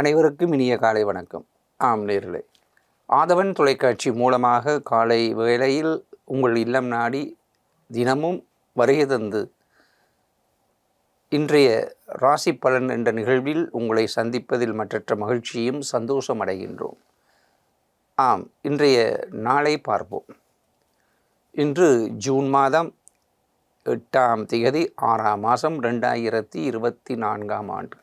அனைவருக்கும் இனிய காலை வணக்கம். ஆம் நேர்களே ஆதவன் தொலைக்காட்சி மூலமாக காலை வேளையில் உங்கள் இல்லம் நாடி தினமும் வருகை தந்து இன்றைய ராசி பலன் என்ற நிகழ்வில் உங்களை சந்திப்பதில் மற்றற்ற மகிழ்ச்சியும் சந்தோஷம் அடைகின்றோம். ஆம் இன்றைய நாளை பார்ப்போம். இன்று ஜூன் மாதம் எட்டாம் திகதி ஆறாம் மாதம் ரெண்டாயிரத்தி இருபத்தி நான்காம் ஆண்டு.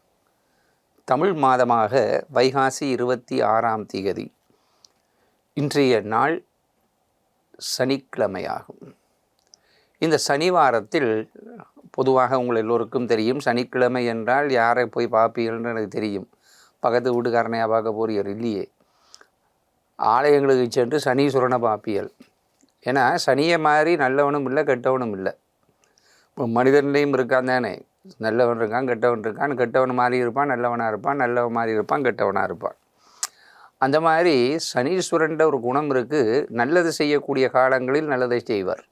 தமிழ் மாதமாக வைகாசி இருபத்தி ஆறாம் திகதி இன்றைய நாள் சனிக்கிழமையாகும். இந்த சனிவாரத்தில் பொதுவாக உங்கள் எல்லோருக்கும் தெரியும் சனிக்கிழமை என்றால் யாரை போய் பார்ப்பீர்கள்னு எனக்கு தெரியும். பக்கத்து வீட்டுக்காரனையாக பார்க்க போறீர்கள்? இல்லையே. ஆலயங்களுக்கு சென்று சனீஸ்வரனை பார்ப்பியல் ஏன்னா சனியை மாதிரி நல்லவனும் இல்லை கெட்டவனும் இல்லை. மனிதன்லேயும் இருக்கான் தானே. நல்லவன் இருக்கான் கெட்டவன் இருக்கான் கெட்டவன் மாதிரி இருப்பான் நல்லவனாக இருப்பான் நல்லவன் மாதிரி இருப்பான் கெட்டவனாக இருப்பான். அந்த மாதிரி சனீஸ்வரன்ற ஒரு குணம் இருக்குது நல்லது செய்யக்கூடிய காலங்களில் நல்லதை செய்வார்.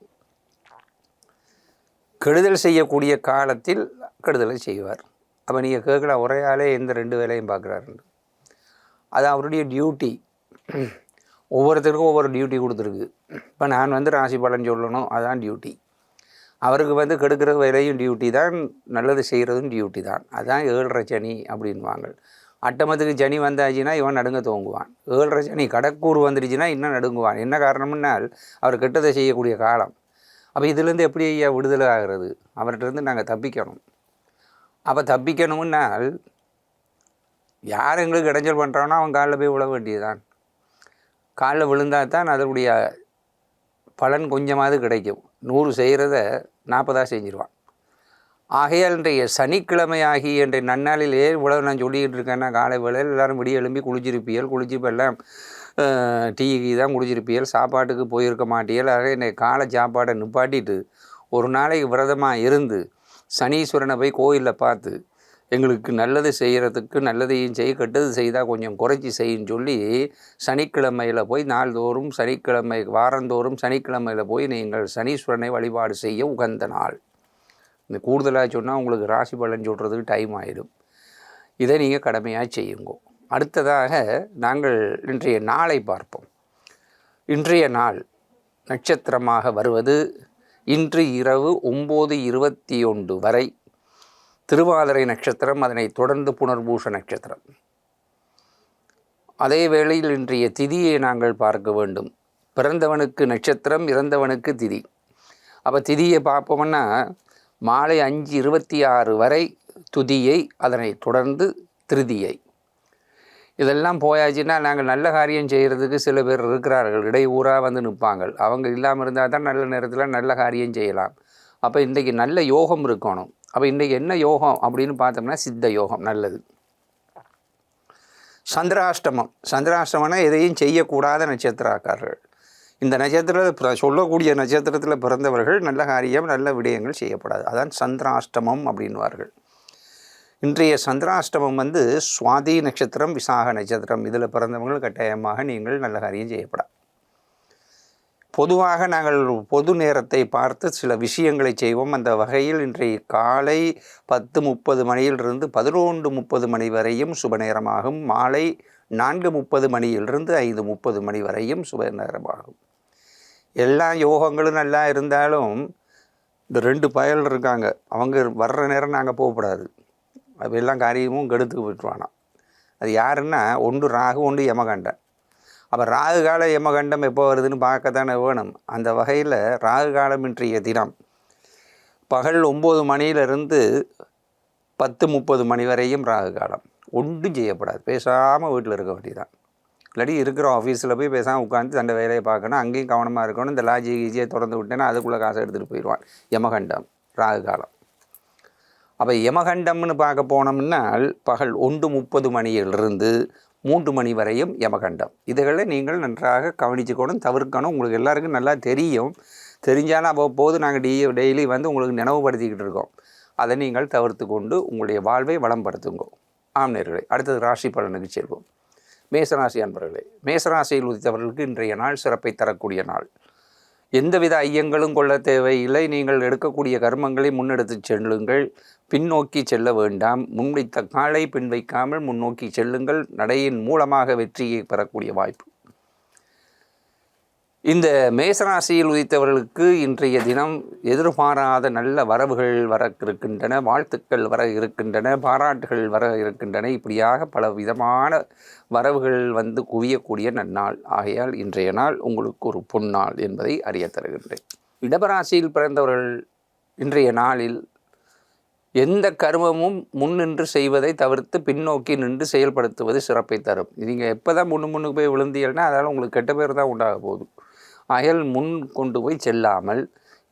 கெடுதல் செய்யக்கூடிய காலத்தில் கெடுதலை செய்வார். அப்போ நீங்கள் கேட்கலாம் ஒரே ஆளே எந்த ரெண்டு வேலையும் பார்க்குறாருன்னு அது அவருடைய டியூட்டி. ஒவ்வொருத்தருக்கும் ஒவ்வொரு டியூட்டி கொடுத்துருக்கு. இப்போ நான் வந்து ராசி பலன் சொல்லணும் அதான் டியூட்டி. அவருக்கு வந்து கெடுக்கிற வேலையும் டியூட்டி தான் நல்லது செய்கிறதும் டியூட்டி தான். அதுதான் ஏழரை சனி அப்படின்வாங்க. அட்டமத்துக்கு சனி வந்தாச்சுன்னா இவன் நடுங்க துவங்குவான் ஏழரை சனி கடக்கூர் வந்துடுச்சுன்னா இன்னும் நடுங்குவான். என்ன காரணம்னால் அவர் கெட்டதை செய்யக்கூடிய காலம். அப்போ இதுலேருந்து எப்படி ஐயா விடுதலை ஆகிறது? அவர்கிட்டருந்து நாங்கள் தப்பிக்கணும். அப்போ தப்பிக்கணும்னால் யார் எங்களுக்கு இடைஞ்சல் பண்ணுறானோ அவன் காலில் போய் விழ வேண்டியதுதான். காலில் விழுந்தால் தான் அதனுடைய பலன் கொஞ்சமாவது கிடைக்கும். நூறு செய்கிறத நாற்பதாக செஞ்சிருவான். ஆகையால் இன்றைய சனிக்கிழமை ஆகி என்ற நன்னாளில் ஏன் இவ்வளவு நான் சொல்லிக்கிட்டு இருக்கேன்னா காலை வேளையில் எல்லோரும் விடிய எழும்பி குளிச்சிருப்பியல் குளிச்சு இப்போ எல்லாம் டீ கீ தான் குடிச்சிருப்பியல் சாப்பாட்டுக்கு போயிருக்க மாட்டியல். ஆக என்னை காலை சாப்பாடை நிப்பாட்டிட்டு ஒரு நாளைக்கு விரதமாக இருந்து சனீஸ்வரனை போய் கோயிலில் பார்த்து எங்களுக்கு நல்லது செய்கிறதுக்கு நல்லதையும் செய் கெட்டது செய்தால் கொஞ்சம் குறைச்சி செய்யுன்னு சொல்லி சனிக்கிழமையில் போய் நாள்தோறும் சனிக்கிழமை வாரந்தோறும் சனிக்கிழமையில் போய் நீங்கள் சனீஸ்வரனை வழிபாடு செய்ய உகந்த நாள். இந்த கூடுதலாக சொன்னால் உங்களுக்கு ராசி பலன் சொல்கிறதுக்கு டைம் ஆகிடும் இதை நீங்கள் கடமையாக செய்யுங்க. அடுத்ததாக நாங்கள் இன்றைய நாளை பார்ப்போம். இன்றைய நாள் நட்சத்திரமாக வருவது இன்று இரவு ஒம்பது இருபத்தி ஒன்று வரை திருவாதிரை நட்சத்திரம் அதனை தொடர்ந்து புனர்பூஷ நட்சத்திரம். அதே வேளையில் இன்றைய திதியை நாங்கள் பார்க்க வேண்டும். பிறந்தவனுக்கு நட்சத்திரம் இறந்தவனுக்கு திதி. அப்போ திதியை பார்ப்போம்னா மாலை அஞ்சு இருபத்தி ஆறு வரை துதியை அதனை தொடர்ந்து திருதியை. இதெல்லாம் போயாச்சுன்னா நாங்கள் நல்ல காரியம் செய்கிறதுக்கு சில பேர் இருக்கிறார்கள். இடையூறாக வந்து நிற்பாங்க. அவங்க இல்லாமல் இருந்தால் தான் நல்ல நேரத்தில் நல்ல காரியம் செய்யலாம். அப்போ இன்றைக்கி நல்ல யோகம் இருக்கணும். அப்போ இன்றைக்கி என்ன யோகம் அப்படின்னு பார்த்தோம்னா சித்த யோகம் நல்லது. சந்திராஷ்டமம். சந்திராஷ்டமம்னா எதையும் செய்யக்கூடாத நட்சத்திரக்காரர்கள். இந்த நட்சத்திரத்தில் சொல்லக்கூடிய நட்சத்திரத்தில் பிறந்தவர்கள் நல்ல காரியம் நல்ல விடயங்கள் செய்யப்படாது. அதான் சந்திராஷ்டமம் அப்படின்வார்கள். இன்றைய சந்திராஷ்டமம் வந்து சுவாதி நட்சத்திரம் விசாக நட்சத்திரம். இதில் பிறந்தவங்கள் கட்டாயமாக நீங்கள் நல்ல காரியம் செய்யப்படாது பொதுவாக நாங்கள் பொது நேரத்தை பார்த்து சில விஷயங்களை செய்வோம். அந்த வகையில் இன்றைய காலை பத்து முப்பது மணியிலிருந்து பதினொன்று முப்பது மணி வரையும் சுப நேரமாகும். மாலை நான்கு முப்பது மணியிலிருந்து ஐந்து முப்பது மணி வரையும் சுப நேரமாகும். எல்லா யோகங்களும் நல்லா இருந்தாலும் இந்த ரெண்டு பயல் இருக்காங்க. அவங்க வர்ற நேரம் நாங்கள் போகக்கூடாது. அது எல்லாம் காரியமும் கெடுத்துக்கு போயிட்டு அது யாருன்னா ஒன்று ராகு ஒன்று யமகண்டன். அப்போ ராகு கால யமகண்டம் எப்போ வருதுன்னு பார்க்கத்தானே வேணும். அந்த வகையில் ராகு காலம் இன்றைய தினம் பகல் ஒம்பது மணியிலிருந்து பத்து முப்பது மணி வரையும் ராகு காலம். ஒன்றும் செய்யப்படாது. பேசாமல் வீட்டில் இருக்க வேண்டியதான் இல்லாட்டி இருக்கிற ஆஃபீஸில் போய் பேசாமல் உட்காந்து தண்டை வேலையை பார்க்கணும் அங்கேயும் கவனமாக இருக்கணும் இந்த லாஜி கீஜியை திறந்து விட்டேன்னா அதுக்குள்ளே காசை எடுத்துகிட்டு போயிடுவான். யமகண்டம் ராகு காலம். அப்போ யமகண்டம்னு பார்க்க போனோம்னால் பகல் ஒன்று முப்பது மணியிலிருந்து மூன்று மணி வரையும் யமகண்டம். இதுகளை நீங்கள் நன்றாக கவனிச்சுக்கணும் தவிர்க்கணும். உங்களுக்கு எல்லாருக்கும் நல்லா தெரியும். தெரிஞ்சாலும் அவ்வப்போது நாங்கள் டெய் டெய்லி வந்து உங்களுக்கு நினைவுபடுத்திக்கிட்டு இருக்கோம். அதை நீங்கள் தவிர்த்து கொண்டு உங்களுடைய வாழ்வை வளம்படுத்துங்க. ஆம்நேர்களை அடுத்தது ராசி பலனுக்கு செல்வோம். மேசராசி அன்பர்களே மேசராசியில் உதித்தவர்களுக்கு இன்றைய நாள் சிறப்பை தரக்கூடிய நாள். எந்தவித ஐயங்களும் கொள்ள தேவையில்லை. நீங்கள் எடுக்கக்கூடிய கர்மங்களை முன்னெடுத்து செல்லுங்கள். பின்னோக்கி செல்ல வேண்டாம். முன்வைத்த காலை பின் வைக்காமல் முன்னோக்கி செல்லுங்கள். நடையின் மூலமாக வெற்றியை பெறக்கூடிய வாய்ப்பு. இந்த மேசராசியில் உதித்தவர்களுக்கு இன்றைய தினம் எதிர்பாராத நல்ல வரவுகள் வர இருக்கின்றன வாழ்த்துக்கள் வர இருக்கின்றன பாராட்டுகள் வர இருக்கின்றன. இப்படியாக பல விதமான வரவுகள் வந்து குவியக்கூடிய நன்னாள். ஆகையால் இன்றைய நாள் உங்களுக்கு ஒரு பொன்னாள் என்பதை அறிய தருகின்றேன். இடபராசியில் பிறந்தவர்கள் இன்றைய நாளில் எந்த கர்மமும் முன்னின்று செய்வதை தவிர்த்து பின்னோக்கி நின்று செயல்படுத்துவது சிறப்பை தரும். நீங்கள் எப்போ தான் முன்னு முன்னுக்கு போய் விழுந்தீங்கன்னா அதனால் உங்களுக்கு கெட்ட பேர் தான் உண்டாக போகுது. அயல் முன் கொண்டு போய் செல்லாமல்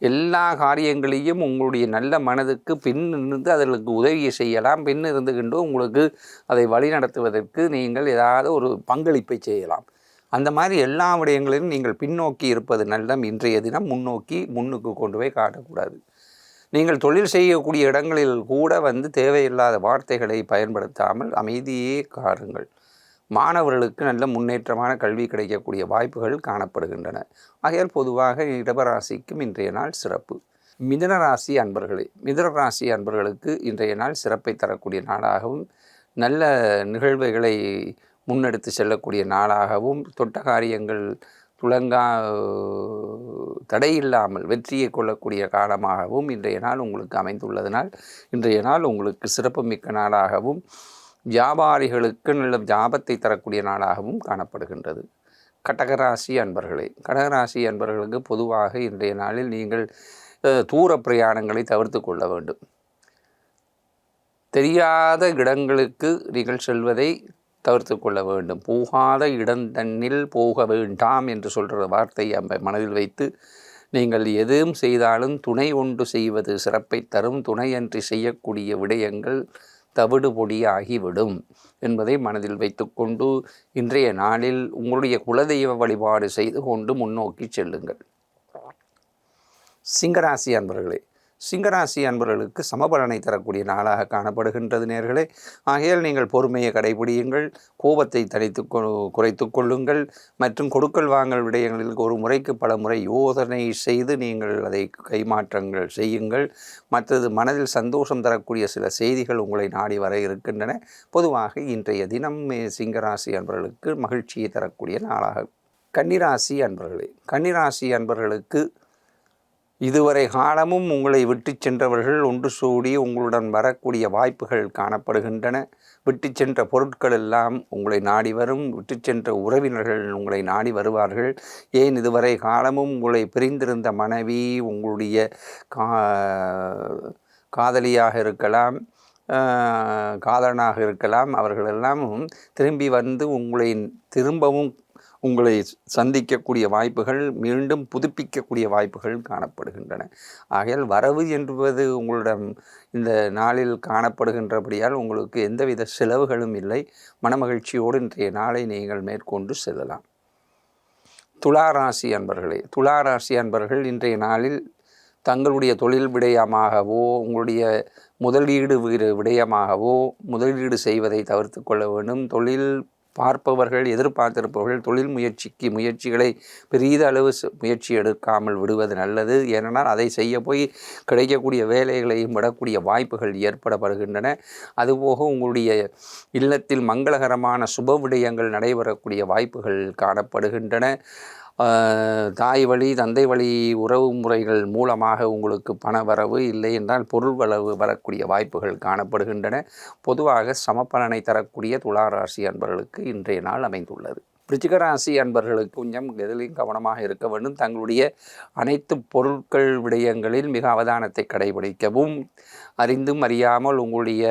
எல்லா காரியங்களையும் உங்களுடைய நல்ல மனதுக்கு பின் இருந்து அதற்கு உதவியை செய்யலாம். பின் இருந்து உங்களுக்கு அதை வழிநடத்துவதற்கு நீங்கள் ஏதாவது ஒரு பங்களிப்பை செய்யலாம். அந்த மாதிரி எல்லா விடயங்களிலும் நீங்கள் பின்னோக்கி இருப்பது நல்லம். இன்றைய தினம் முன்னோக்கி முன்னுக்கு கொண்டு போய் காட்டக்கூடாது. நீங்கள் தொழில் செய்யக்கூடிய இடங்களில் கூட வந்து தேவையில்லாத வார்த்தைகளை பயன்படுத்தாமல் அமைதியே காருங்கள். மாணவர்களுக்கு நல்ல முன்னேற்றமான கல்வி கிடைக்கக்கூடிய வாய்ப்புகள் காணப்படுகின்றன. ஆகையால் பொதுவாக இடபராசிக்கும் இன்றைய நாள் சிறப்பு. மிதனராசி அன்பர்களே மிதனராசி அன்பர்களுக்கு இன்றைய நாள் சிறப்பை தரக்கூடிய நாளாகவும் நல்ல நிகழ்வுகளை முன்னெடுத்து செல்லக்கூடிய நாளாகவும் தொட்ட காரியங்கள் துளங்கா தடையில்லாமல் வெற்றியை கொள்ளக்கூடிய காலமாகவும் இன்றைய நாள் உங்களுக்கு அமைந்துள்ளதனால் இன்றைய நாள் உங்களுக்கு சிறப்புமிக்க நாளாகவும் வியாபாரிகளுக்கு நல்ல ஜாபத்தை தரக்கூடிய நாளாகவும் காணப்படுகின்றது. கடகராசி அன்பர்களே கடகராசி அன்பர்களுக்கு பொதுவாக இன்றைய நாளில் நீங்கள் தூர பிரயாணங்களை தவிர்த்து கொள்ள வேண்டும். தெரியாத இடங்களுக்கு நீங்கள் செல்வதை தவிர்த்து கொள்ள வேண்டும். போகாத இடந்தண்ணில் போக வேண்டாம் என்று சொல்கிற வார்த்தை அம்ப மனதில் வைத்து நீங்கள் எதுவும் செய்தாலும் துணை ஒன்று செய்வது சிறப்பை தரும். துணையன்றி செய்யக்கூடிய விடயங்கள் தவிடு பொடியாகிவிடும் என்பதை மனதில் வைத்துக்கொண்டு இன்றைய நாளில் உங்களுடைய குலதெய்வ வழிபாடு செய்து கொண்டு முன்னோக்கி செல்லுங்கள். சிங்கராசி அன்பர்களே சிங்கராசி அன்பர்களுக்கு சமபலனை தரக்கூடிய நாளாக காணப்படுகின்றது நேர்களே. ஆகையால் நீங்கள் பொறுமையை கடைபிடியுங்கள் கோபத்தை தனித்து குறைத்து கொள்ளுங்கள் மற்றும் கொடுக்கல் வாங்கல் விடயங்களில் ஒரு முறைக்கு பல முறை யோசனை செய்து நீங்கள் அதை கைமாற்றங்கள் செய்யுங்கள். மற்றது மனதில் சந்தோஷம் தரக்கூடிய சில செய்திகள் உங்களை நாடி வர இருக்கின்றன. பொதுவாக இன்றைய தினம் சிங்கராசி அன்பர்களுக்கு மகிழ்ச்சியை தரக்கூடிய நாளாக. கன்னிராசி அன்பர்களே கன்னிராசி அன்பர்களுக்கு இதுவரை காலமும் உங்களை விட்டு சென்றவர்கள் ஒன்று சூடி உங்களுடன் வரக்கூடிய வாய்ப்புகள் காணப்படுகின்றன. விட்டு சென்ற பொருட்கள் எல்லாம் உங்களை நாடி வரும். விட்டு சென்ற உறவினர்கள் உங்களை நாடி வருவார்கள். ஏன் இதுவரை காலமும் உங்களை பிரிந்திருந்த மனைவி உங்களுடைய கா காதலியாக இருக்கலாம் காதலனாக இருக்கலாம் அவர்களெல்லாம் திரும்பி வந்து உங்களை திரும்பவும் உங்களை சந்திக்கக்கூடிய வாய்ப்புகள் மீண்டும் புதுப்பிக்கக்கூடிய வாய்ப்புகள் காணப்படுகின்றன. ஆகையால் வரவு என்பது உங்களிடம் இந்த நாளில் காணப்படுகின்றபடியால் உங்களுக்கு எந்தவித செலவுகளும் இல்லை. மனமகிழ்ச்சியோடு இன்றைய நாளை நீங்கள் மேற்கொண்டு செல்லலாம். துளாராசி அன்பர்களே துளாராசி அன்பர்கள் இன்றைய நாளில் தங்களுடைய தொழில் விடயமாகவோ உங்களுடைய முதலீடு விடயமாகவோ முதலீடு செய்வதை தவிர்த்து கொள்ள வேண்டும். தொழில் பார்ப்பவர்கள் எதிர்பார்த்திருப்பவர்கள் தொழில் முயற்சிக்கு முயற்சிகளை பெரிய அளவு முயற்சி எடுக்காமல் விடுவது நல்லது. ஏனென்றால் அதை செய்ய போய் கிடைக்கக்கூடிய வேலைகளையும் விடக்கூடிய வாய்ப்புகள் ஏற்படப்படுகின்றன. அதுபோக உங்களுடைய இல்லத்தில் மங்களகரமான சுப விடயங்கள் நடைபெறக்கூடிய வாய்ப்புகள் காணப்படுகின்றன. தாய் வழி தந்தை வழி உறவு முறைகள் மூலமாக உங்களுக்கு பண வரவு இல்லை என்றால் பொருள் வளவு வரக்கூடிய வாய்ப்புகள் காணப்படுகின்றன. பொதுவாக சமப்பலனை தரக்கூடிய துளாராசி அன்பர்களுக்கு இன்றைய நாள் அமைந்துள்ளது. ரிச்சிகராசி அன்பர்களுக்கு கொஞ்சம் எதிலையும் கவனமாக இருக்க வேண்டும். தங்களுடைய அனைத்து பொருட்கள் விடயங்களில் மிக அவதானத்தை கடைபிடிக்கவும். அறிந்தும் அறியாமல் உங்களுடைய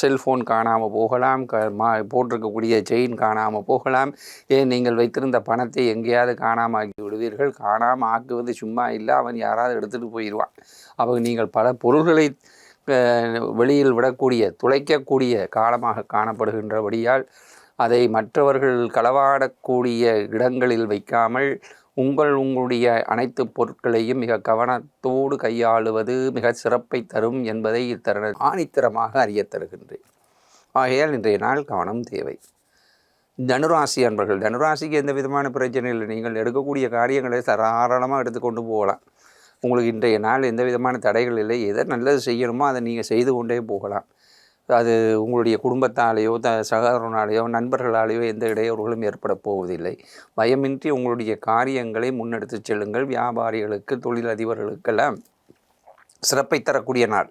செல்ஃபோன் காணாமல் போகலாம். க மா போட்டிருக்கக்கூடிய செயின் காணாமல் போகலாம். ஏன் நீங்கள் வைத்திருந்த பணத்தை எங்கேயாவது காணாமல் ஆக்கி விடுவீர்கள். காணாமல் ஆக்குவது சும்மா இல்லை. அவன் யாராவது எடுத்துகிட்டு போயிடுவான் அவங்க நீங்கள் பல பொருள்களை வெளியில் விடக்கூடிய துளைக்கக்கூடிய காலமாக காணப்படுகின்றபடியால் அதை மற்றவர்கள் களவாடக்கூடிய இடங்களில் வைக்காமல் உங்கள் உங்களுடைய அனைத்து பொருட்களையும் மிக கவனத்தோடு கையாளுவது மிக சிறப்பை தரும் என்பதை இத்தருண ஆணித்தரமாக அறியத் தருகின்றேன். ஆகையால் இன்றைய நாள் கவனம் தேவை. தனுராசி அன்பர்கள் தனுராசிக்கு எந்த விதமான பிரச்சனை இல்லை. நீங்கள் எடுக்கக்கூடிய காரியங்களை தாராளமாக எடுத்துக்கொண்டு போகலாம். உங்களுக்கு இன்றைய நாள் எந்த விதமான தடைகள் இல்லை. எதை நல்லது செய்யணுமோ அதை நீங்கள் செய்து கொண்டே போகலாம். அது உங்களுடைய குடும்பத்தாலேயோ த சகோதரனாலேயோ நண்பர்களாலேயோ எந்த இடையூறுகளும் ஏற்பட போவதில்லை. பயமின்றி உங்களுடைய காரியங்களை முன்னெடுத்து செல்லுங்கள். வியாபாரிகளுக்கு தொழிலதிபர்களுக்கெல்லாம் சிறப்பை தரக்கூடிய நாள்.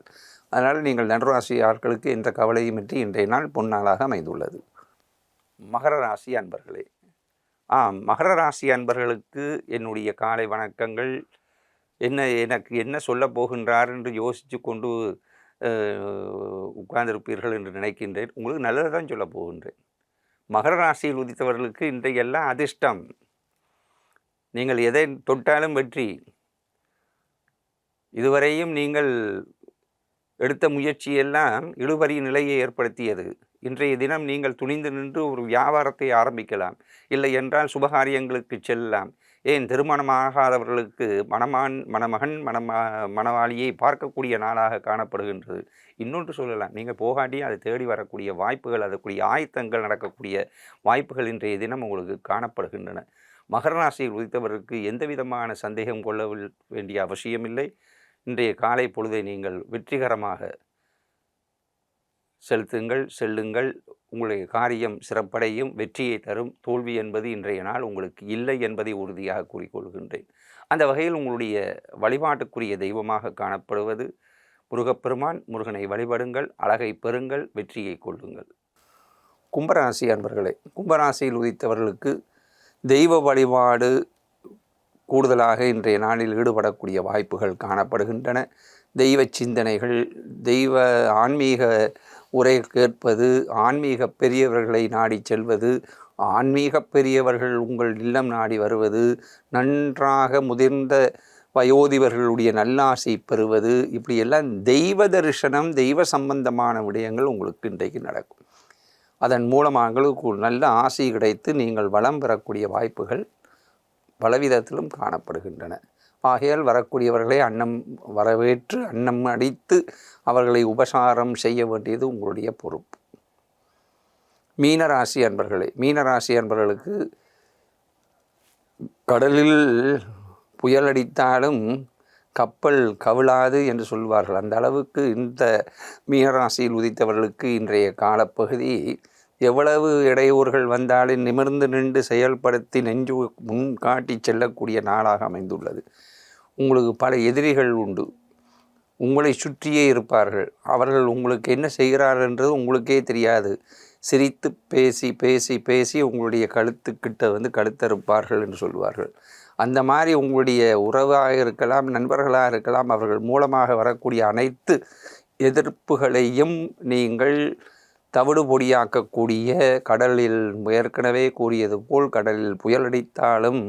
அதனால் நீங்கள் நன்றாசி ஆட்களுக்கு எந்த கவலையுமின்றி இன்றைய நாள் பொன்னாளாக அமைந்துள்ளது. மகர ராசி அன்பர்களே ஆம் மகர ராசி அன்பர்களுக்கு என்னுடைய காலை வணக்கங்கள். என்ன எனக்கு என்ன சொல்ல போகின்றார் என்று யோசித்து கொண்டு உட்கார்ந்திருப்பீர்கள் என்று நினைக்கின்றேன். உங்களுக்கு நல்லது தான் சொல்ல போகின்றேன். மகர ராசியில் உதித்தவர்களுக்கு இன்றையெல்லாம் அதிர்ஷ்டம். நீங்கள் எதை தொட்டாலும் வெற்றி. இதுவரையும் நீங்கள் எடுத்த முயற்சியெல்லாம் இழுபறி நிலையை ஏற்படுத்தியது. இன்றைய தினம் நீங்கள் துணிந்து நின்று ஒரு வியாபாரத்தை ஆரம்பிக்கலாம். இல்லை என்றால் சுபகாரியங்களுக்கு செல்லலாம். ஏன் திருமணமாகாதவர்களுக்கு மணமான் மணமகன் மணமா மணவாளியை பார்க்கக்கூடிய நாளாக காணப்படுகின்றது. இன்னொன்று சொல்லலாம் நீங்கள் போகாட்டி அதை தேடி வரக்கூடிய வாய்ப்புகள் அதற்குரிய ஆயத்தங்கள் நடக்கக்கூடிய வாய்ப்புகள் இன்றைய தினம் உங்களுக்கு காணப்படுகின்றன. மகர ராசியில் உதித்தவருக்கு எந்த விதமான சந்தேகம் கொள்ள வேண்டிய அவசியமில்லை. இன்றைய காலை பொழுதை நீங்கள் வெற்றிகரமாக செலுத்துங்கள் செல்லுங்கள். உங்களுடைய காரியம் சிறப்படையும் வெற்றியை தரும் தோல்வி என்பது இன்றைய நாள் உங்களுக்கு இல்லை என்பதை உறுதியாக கூறிக்கொள்கின்றேன். அந்த வகையில் உங்களுடைய வழிபாட்டுக்குரிய தெய்வமாக காணப்படுவது முருகப்பெருமான். முருகனை வழிபடுங்கள் அழகை பெறுங்கள் வெற்றியை கொள்ளுங்கள். கும்பராசி அன்பர்களே கும்பராசியில் உதித்தவர்களுக்கு தெய்வ வழிபாடு கூடுதலாக இன்றைய நாளில் ஈடுபடக்கூடிய வாய்ப்புகள் காணப்படுகின்றன. தெய்வ சிந்தனைகள் தெய்வ ஆன்மீக உரை கேட்பது ஆன்மீக பெரியவர்களை நாடி செல்வது ஆன்மீக பெரியவர்கள் உங்கள் இல்லம் நாடி வருவது நன்றாக முதிர்ந்த வயோதிபர்களுடைய நல்லாசை பெறுவது இப்படியெல்லாம் தெய்வ தரிசனம் தெய்வ சம்பந்தமான விடயங்கள் உங்களுக்கு இன்றைக்கு நடக்கும். அதன் மூலமாக நல்ல ஆசை கிடைத்து நீங்கள் வளம் பெறக்கூடிய வாய்ப்புகள் பலவிதத்திலும் காணப்படுகின்றன. ஆகையால் வரக்கூடியவர்களை அன்னம் வரவேற்று அன்னம் அடித்து அவர்களை உபசாரம் செய்ய வேண்டியது உங்களுடைய பொறுப்பு. மீனராசி அன்பர்களே மீனராசி அன்பர்களுக்கு கடலில் புயல் அடித்தாலும் கப்பல் கவிழாது என்று சொல்வார்கள். அந்த அளவுக்கு இந்த மீனராசியில் உதித்தவர்களுக்கு இன்றைய காலப்பகுதி எவ்வளவு இடையூறுகள் வந்தாலும் நிமிர்ந்து நின்று செயல்படுத்தி நெஞ்சு முன் காட்டி செல்லக்கூடிய நாளாக அமைந்துள்ளது. உங்களுக்கு பல எதிரிகள் உண்டு. உங்களை சுற்றியே இருப்பார்கள். அவர்கள் உங்களுக்கு என்ன செய்கிறார்கள் என்றது உங்களுக்கே தெரியாது. சிரித்து பேசி பேசி பேசி உங்களுடைய கழுத்துக்கிட்ட வந்து கழுத்தறுப்பார்கள் என்று சொல்லுவார்கள். அந்த மாதிரி உங்களுடைய உறவாக இருக்கலாம் நண்பர்களாக இருக்கலாம் அவர்கள் மூலமாக வரக்கூடிய அனைத்து எதிர்ப்புகளையும் நீங்கள் தவிடு பொடியாக்கக்கூடிய கடலில் ஏற்கனவே கூறியது போல் கடலில் புயலடித்தாலும்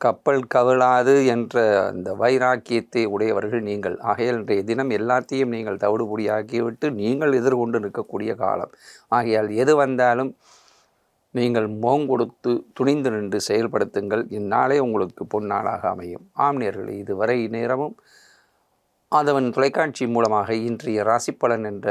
கப்பல் கவிழாது என்ற அந்த வைராக்கியத்தை உடையவர்கள் நீங்கள். ஆகையால் இன்றைய தினம் எல்லாத்தையும் நீங்கள் தவிடு பொடியாக்கிவிட்டு நீங்கள் எதிர்கொண்டு நிற்கக்கூடிய காலம். ஆகையால் எது வந்தாலும் நீங்கள் முகம் கொடுத்து துணிந்து நின்று செயல்படுத்துங்கள். இந்நாளே உங்களுக்கு பொன்னாளாக அமையும். ஆம்னியர்கள் இதுவரை நேரமும் அதவன் தொலைக்காட்சி மூலமாக இன்றைய ராசிப்பலன் என்ற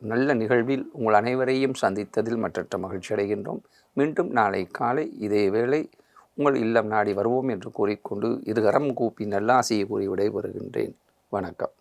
நல்ல நிகழ்வில் உங்கள் அனைவரையும் சந்தித்ததில் மற்றற்ற மகிழ்ச்சி அடைகின்றோம். மீண்டும் நாளை காலை இதே வேளை உங்கள் இல்லம் நாடி வருவோம் என்று கூறிக்கொண்டு இருகரம் கூப்பி நல்லாசையை கூறி விடைபெறுகின்றேன். வணக்கம்.